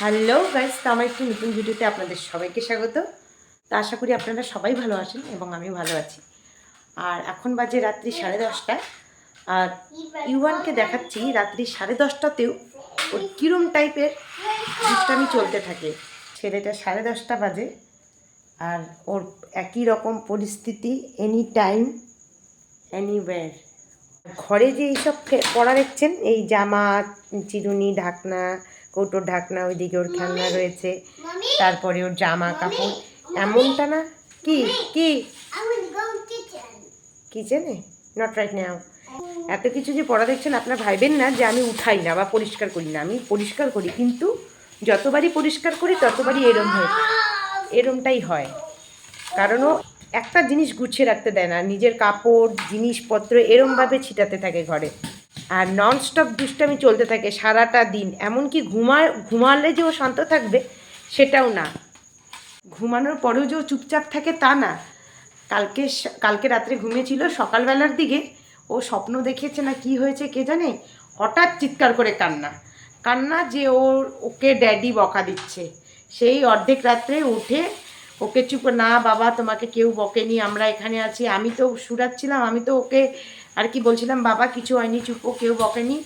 Hello guys, তো আমার একটি নতুন ভিডিওতে আপনাদের সবাইকে স্বাগত। তো আশা করি আপনারা সবাই ভালো আছেন এবং আমি ভালো আছি। আর এখন বাজে রাত্রি সাড়ে দশটা। আর ইউয়ানকে দেখাচ্ছি রাত্রি সাড়ে দশটাতেও ওর কিরম টাইপের দুষ্টামি চলতে থাকে। ছেলেটা সাড়ে দশটা বাজে। আর ওর একই রকম পরিস্থিতি এনি টাইম এনিওয়্যার ঘরে যে এইসব পড়া দেখছেন, এই জামা, চিরুনি, ঢাকনা কৌটোর ঢাকনা ওইদিকে ওর খেলনা রয়েছে তারপরে ওর জামা কাপড়। এমনটা না? কি? কি. কিচেনে? নট রাইট নাও এত কিছু যে পড়া দেখছেন আপনার ভাইবেন না যে আমি উঠাই না বা পরিষ্কার করি না। আমি পরিষ্কার করি কিন্তু যতবারই পরিষ্কার করি ততবারই এরম হয়। এরমটাই হয়। কারণ ও একটা জিনিস গুছিয়ে রাখতে দেয় না। নিজের কাপড় জিনিসপত্র এরমভাবে ছিটাতে থাকে ঘরে। আর ননস্টপ দুষ্টামি চলতে থাকে সারাটা দিন। এমনকি ঘুমায় ঘুমালে যে ও শান্ত থাকবে, সেটাও না। ঘুমানোর পরেও যে ও চুপচাপ থাকে, তা না। কালকে কালকে রাত্রে ঘুমিয়েছিল, সকালবেলার দিকে ও স্বপ্ন দেখেছে না কি হয়েছে কে জানে, হঠাৎ চিৎকার করে কান্না। কান্না যে ওর, ওকে ড্যাডি বকা দিচ্ছে। সেই অর্ধেক রাত্রে উঠে ওকে চুপ, না বাবা, তোমাকে কেউ বকেনি, আমরা এখানে আছি। আমি তো সুরাচ্ছিলাম, আমি তো ওকে আর কি বলছিলাম, বাবা, কিছু হয়নি, চুপ, ও কেউ বকেনি।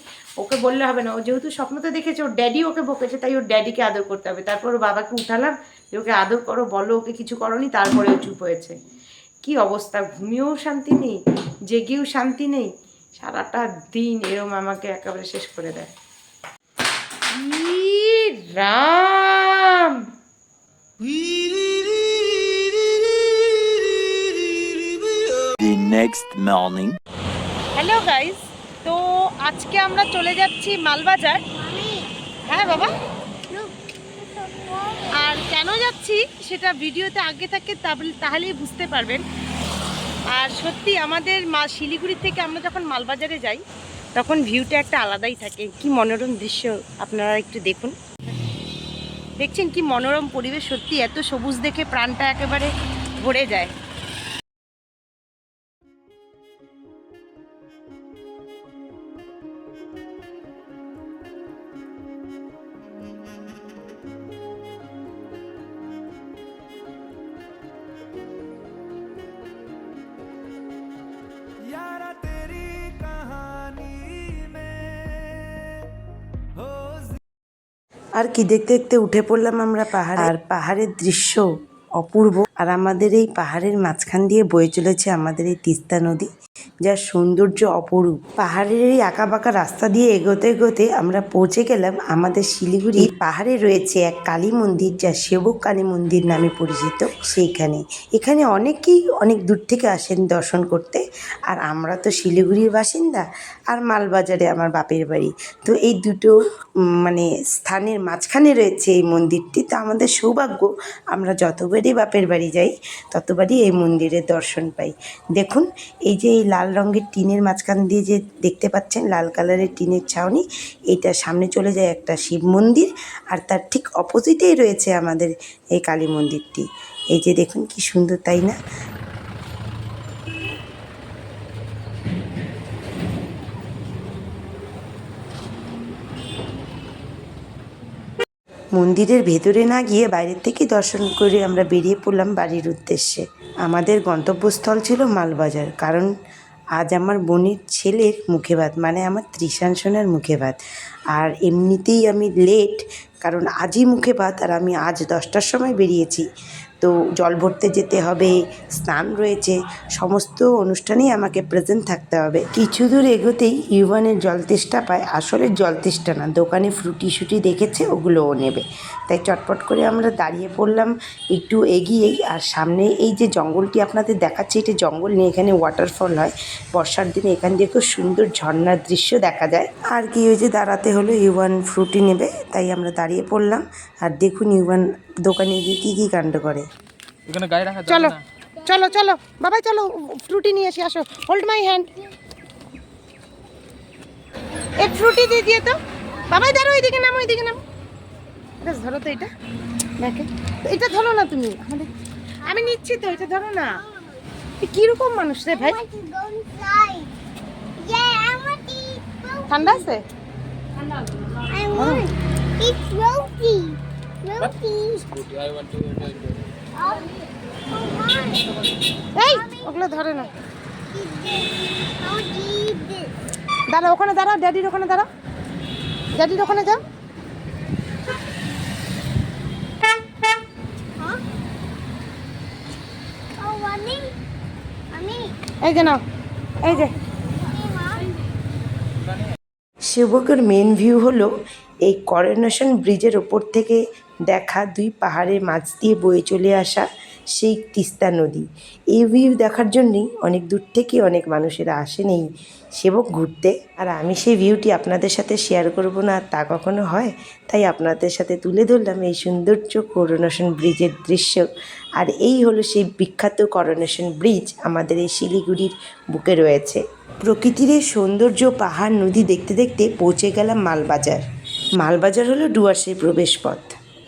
ওকে বললে হবে না। ও যেহেতু স্বপ্নতে দেখেছে, ওর ড্যাডি ওকে বকেছে, তাই ওর ড্যাডিকে আদর করতে হবে। তারপর ওর বাবাকে উঠালাম, যে ওকে আদর করো, বলো, ওকে কিছু করনি, তারপরে ও চুপ হয়েছে। কি অবস্থা? ঘুমিয়েও শান্তি নেই, জেগেও শান্তি নেই। সারাটা দিন এরম আমাকে একেবারে শেষ করে দেয়। Ram! Next morning. Hello guys তো আজকে আমরা চলে যাচ্ছি মালবাজার। হ্যাঁ বাবা? আর কেন যাচ্ছি সেটা ভিডিওতে আগে থাকে তাহলে- তাহলেই বুঝতে পারবেন। আর সত্যি আমাদের মা শিলিগুড়ি থেকে আমরা যখন মালবাজারে যাই, তখন ভিউটা একটা আলাদাই থাকে। কি মনোরম দৃশ্য আপনারা একটু দেখুন। দেখছেন কি মনোরম পরিবেশ? সত্যি এত সবুজ দেখে প্রাণটা একেবারে ভরে যায়। আর কি দেখতে দেখতে উঠে পড়লাম আমরা পাহাড়। আর পাহাড়ের দৃশ্য অপূর্ব। আর আমাদের এই পাহাড়ের মাঝখান দিয়ে বয়ে চলেছে আমাদের এই তিস্তা নদী। যার সৌন্দর্য অপরূপ। পাহাড়ের এই বাঁকা রাস্তা দিয়ে এগোতে এগোতে আমরা পৌঁছে গেলাম আমাদের শিলিগুড়ি পাহাড়ে রয়েছে এক কালী মন্দির, যা সেবক কালী মন্দির নামে পরিচিত। সেইখানে, এখানে অনেকেই অনেক দূর থেকে আসেন দর্শন করতে। আর আমরা তো শিলিগুড়ির বাসিন্দা, আর মালবাজারে আমার বাপের বাড়ি। তো এই দুটো মানে স্থানের মাঝখানে রয়েছে এই মন্দিরটি। তো আমাদের সৌভাগ্য, আমরা যতবারই বাপের বাড়ি যাই ততবারই এই মন্দিরের দর্শন পাই। দেখুন, এই যে এই লাল রঙের টিনের মাঝখান দিয়ে যে দেখতে পাচ্ছেন, লাল কালারের টিনের ছাউনি এইটা সামনে চলে যায় একটা শিব মন্দির আর তার ঠিক অপোজিটেই রয়েছে আমাদের এই কালী মন্দিরটি। এই যে দেখুন কি সুন্দর, তাই না? মন্দিরের ভেতরে না গিয়ে বাইরের থেকে দর্শন করে আমরা বেরিয়ে পড়লাম বাড়ির উদ্দেশ্যে। আমাদের গন্তব্যস্থল ছিল মালবাজার, কারণ আজ আমার বোনের ছেলের মুখে ভাত মানে আমার ত্রিশাংশনের মুখে ভাত। আর এমনিতেই আমি লেট কারণ আজই মুখে ভাত, আর আমি আজ দশটার সময় বেরিয়েছি। তো জল ভরতে যেতে হবে, স্নান রয়েছে, সমস্ত অনুষ্ঠানেই আমাকে প্রেজেন্ট থাকতে হবে। কিছু দূর এগোতেই ইউভানের জল তেষ্টা পায় আসলে জল তেষ্টা না, দোকানে ফ্রুটি শুটি দেখেছে, ওগুলোও নেবে। তাই চটপট করে আমরা দাঁড়িয়ে পড়লাম, একটু এগিয়েই আর সামনে এই যে জঙ্গলটি আপনাদের দেখাচ্ছে, এটা জঙ্গল নিয়ে এখানে ওয়াটারফল হয়। বর্ষার দিনে এখান দিয়ে খুব সুন্দর ঝর্ণার দৃশ্য দেখা যায়। আর কি ওই যে দাঁড়াতে হলো ইউভান ফ্রুটি নেবে, তাই আমরা দাঁড়িয়ে পড়লাম। আর দেখুন ইউভান দোকানে গিয়ে কী কী কাণ্ড করে? এখানে গায়ে রাখা চলো চলো চলো। বাবাই চলো ফ্রুটি নিয়ে এসে আসো। হোল্ড মাই হ্যান্ড এক ফ্রুটি দিয়ে দিয়ে তো। বাবাই ধরো ওইদিকে নামো ওইদিকে নামো। বেশ ধরো তো এটা। দেখে। এটা ধরো না তুমি। আমাদের আমি নিচ্ছি তো এটা ধরো না। এ কীরকম মানুষ রে ভাই. ঠান্ডা আছে? I দাঁড়া, ওখানে দাঁড়া ড্যাডির ওখানে দাঁড়া ড্যাডির ওখানে যা এই যে না এই যে। শিবকের মেন ভিউ হলো এই করোনেশন ব্রিজের ওপর থেকে দেখা দুই পাহাড়ের মাঝ দিয়ে বয়ে চলে আসা সেই তিস্তা নদী। এই ভিউ দেখার জন্যই অনেক দূর থেকে অনেক মানুষেরা আসেন এই সেবক ঘুরতে। আর আমি সেই ভিউটি আপনাদের সাথে শেয়ার করব না, তা কখনো হয়? তাই আপনাদের সাথে তুলে ধরলাম এই সৌন্দর্য করোনেশন ব্রিজের দৃশ্য। আর এই হলো সেই বিখ্যাত করোনেশন ব্রিজ আমাদের এই শিলিগুড়ির বুকে রয়েছে। প্রকৃতির এই সৌন্দর্য পাহাড় নদী দেখতে দেখতে পৌঁছে গেলাম মালবাজার। মালবাজার হলো ডুয়ার্সের প্রবেশপথ।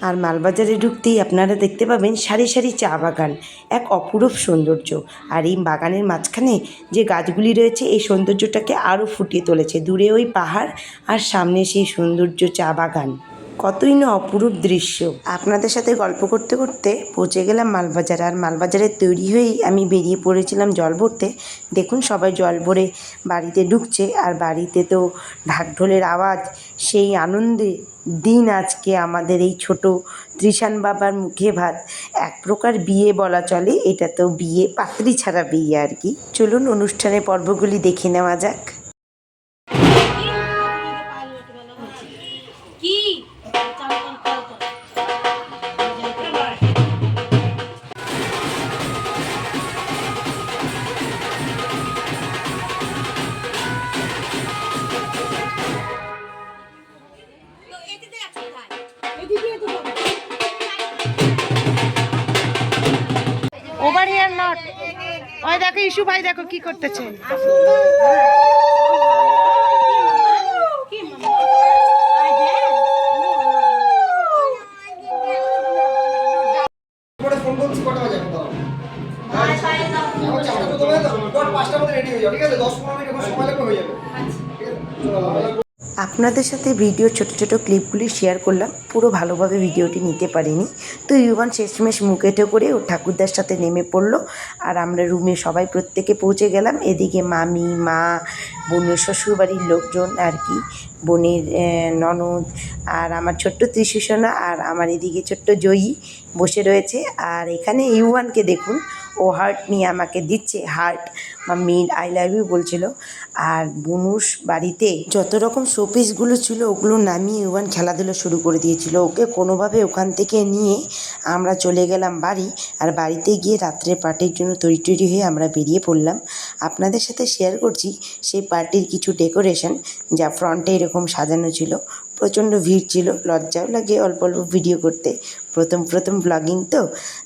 আর মালবাজারে ঢুকতেই আপনারা দেখতে পাবেন সারি সারি চা বাগান, এক অপরূপ সৌন্দর্য। আর এই বাগানের মাঝখানে যে গাছগুলি রয়েছে, এই সৌন্দর্যটাকে আরও ফুটিয়ে তুলেছে। দূরে ওই পাহাড় আর সামনে সেই সৌন্দর্য চা বাগান। কতই না অপরূপ দৃশ্য। আপনাদের সাথে গল্প করতে করতে পৌঁছে গেলাম মালবাজার। আর মালবাজারে তৈরি হয়েই আমি বেরিয়ে পড়েছিলাম জল ভরতে। দেখুন সবাই জল ভরে বাড়িতে ঢুকছে। আর বাড়িতে তো ঢাকঢোলের আওয়াজ, সেই আনন্দে দিন আজকে আমাদের এই ছোট ত্রিশান বাবার মুখে ভাত। এক প্রকার বিয়ে বলা চলে, এটা তো বিয়ে, পাত্রী ছাড়া বিয়ে আর কি। চলুন অনুষ্ঠানের পর্বগুলি দেখে নেওয়া যাক। পাঁচটার ভাই দেখো কি করতেছে। ঠিক আছে? দশ পনেরো মিনিট সময় লাগবে হয়ে যাবে। ঠিক আছে? চলো, আপনাদের সাথে ভিডিও ছোট ছোট ক্লিপগুলি শেয়ার করলাম, পুরো ভালোভাবে ভিডিওটি নিতে পারিনি। তো ইউবান শেষমেশ মুখেটো করে ও ঠাকুরদার সাথে নেমে পড়ল আর আমরা রুমে সবাই প্রত্যেকে পৌঁছে গেলাম। এদিকে মামি, মা, বোনের শ্বশুরবাড়ির লোকজন আর কি, বোনের ননদ আর আমার ছোট্ট ত্রিশুসোনা আর আমার এদিকে ছোট্ট জয়ী বসে রয়েছে। আর এখানে ইউয়ানকে দেখুন ও হার্ট নিয়ে আমাকে দিচ্ছে heart mummy I love you বলছিল। আর বুনুস বাড়িতে যত রকম শোপিসগুলো ছিল, ওগুলো নামিয়ে ইউয়ান খেলাধুলো শুরু করে দিয়েছিল। ওকে কোনোভাবে ওখান থেকে নিয়ে আমরা চলে গেলাম বাড়ি আর বাড়িতে গিয়ে রাত্রে পার্টির জন্য তৈরি তৈরি হয়ে আমরা বেরিয়ে পড়লাম। আপনাদের সাথে শেয়ার করছি সেই পার্টির কিছু ডেকোরেশন যা ফ্রন্টে এরকম সাজানো ছিল। প্রচণ্ড ভিড় ছিল, লজ্জাও লাগে অল্প অল্প ভিডিও করতে। প্রথম প্রথম ব্লগিং তো,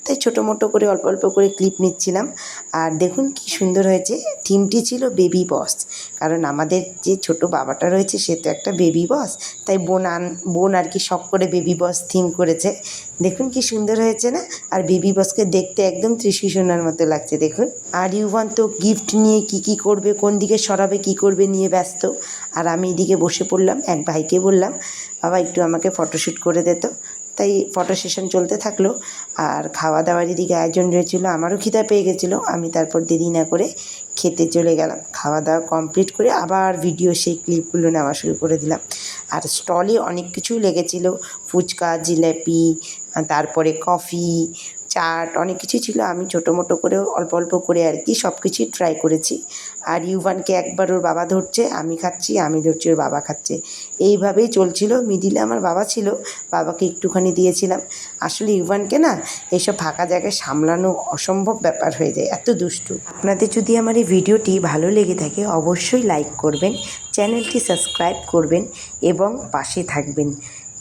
তাই ছোটো মোটো করে, অল্প অল্প করে ক্লিপ নিচ্ছিলাম। আর দেখুন কি সুন্দর হয়েছে থিমটি ছিল বেবি বস কারণ আমাদের যে ছোট বাবাটা রয়েছে, সে তো একটা বেবি বস তাই বোন আন, বোন আর কি শখ করে বেবি বস থিম করেছে। দেখুন কি সুন্দর হয়েছে না? আর বেবি বসকে দেখতে একদম ত্রিশি সোনার মতো লাগছে, দেখুন। আর ইউভান তো গিফট নিয়ে কি কি করবে, কোন দিকে সরাবে, কি করবে নিয়ে ব্যস্ত। আর আমি এদিকে বসে পড়লাম, এক ভাইকে বললাম, বাবা, একটু আমাকে ফটোশ্যুট করে দে তো। তাই ফটো সেশন চলতে থাকল আর খাওয়া দাওয়ার এদিকে আয়োজন রয়েছিল, আমারও খিদা পেয়ে গেছিল। আমি তারপর দেরি না করে খেতে চলে গেলাম। খাওয়া দাওয়া কমপ্লিট করে আবার ভিডিও সেই ক্লিপগুলো নেওয়া শুরু করে দিলাম। আর স্টলে অনেক কিছুই লেগেছিল। ফুচকা, জিলাপি, তারপরে কফি চাট, অনেক কিছুই ছিল। আমি ছোটো মোটো করে অল্প অল্প করে আর কি সব কিছুই ট্রাই করেছি। আর ইউভানকে একবার ওর বাবা ধরছে, আমি খাচ্ছি, আমি ধরছি, ওর বাবা খাচ্ছে। এইভাবেই চলছিল। মিডিলে আমার বাবা ছিল, বাবাকে একটুখানি দিয়েছিলাম। আসলে ইউভানকে না এইসব ফাঁকা জায়গায় সামলানো অসম্ভব ব্যাপার হয়ে যায়, এত দুষ্টু। আপনাদের যদি আমার এই ভিডিওটি ভালো লেগে থাকে, অবশ্যই লাইক করবেন, চ্যানেলটি সাবস্ক্রাইব করবেন এবং পাশে থাকবেন।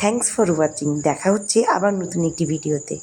থ্যাঙ্কস ফর ওয়াচিং দেখা হচ্ছে আবার নতুন একটি ভিডিওতে।